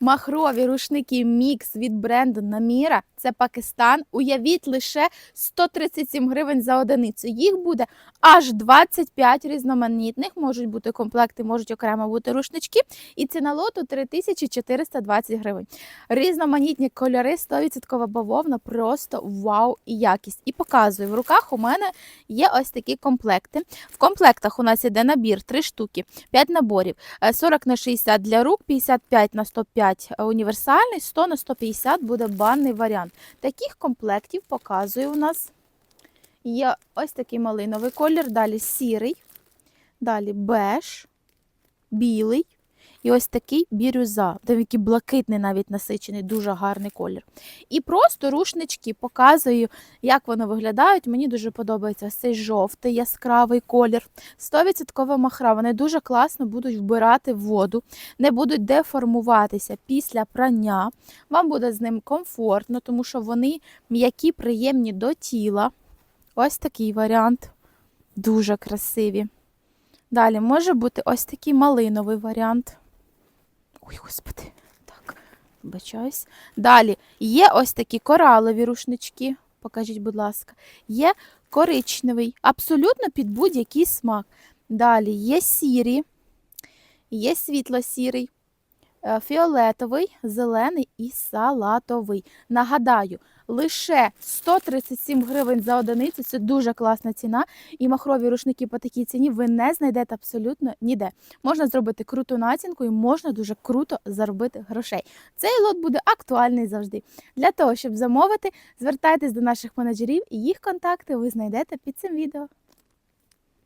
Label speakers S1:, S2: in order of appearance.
S1: Махрові рушники мікс від бренду Наміра. Це Пакистан. Уявіть лише 137 гривень за одиницю. Їх буде аж 25 різноманітних. Можуть бути комплекти, можуть окремо бути рушнички. І ціна лоту 3420 гривень. Різноманітні кольори, 100% бавовна, просто вау і якість. І показую, в руках у мене є ось такі комплекти. В комплектах у нас іде набір 3 штуки, 5 наборів, е, 40 на 60 для рук, 55 на 105 універсальний, 100 на 150 буде банний варіант. Таких комплектів показую у нас. Є ось такий малиновий колір, далі сірий, далі беж, білий. І ось такий бірюза, такий блакитний навіть насичений, дуже гарний колір. І просто рушнички показую, як вони виглядають. Мені дуже подобається цей жовтий яскравий колір. 100% махра. Вони дуже класно будуть вбирати воду, не будуть деформуватися після прання. Вам буде з ним комфортно, тому що вони м'які, приємні до тіла. Ось такий варіант. Дуже красиві. Далі може бути ось такий малиновий варіант. Ой, господи, так, вибачаюсь. Далі є ось такі коралові рушнички. Покажіть, будь ласка. Є коричневий, абсолютно під будь-який смак. Далі є сірі, є світло-сірий, фіолетовий, зелений і салатовий. Нагадаю, лише 137 гривень за одиницю це дуже класна ціна. І махрові рушники по такій ціні ви не знайдете абсолютно ніде. Можна зробити круту націнку і можна дуже круто заробити грошей. Цей лот буде актуальний завжди. Для того, щоб замовити, звертайтесь до наших менеджерів і їх контакти ви знайдете під цим відео.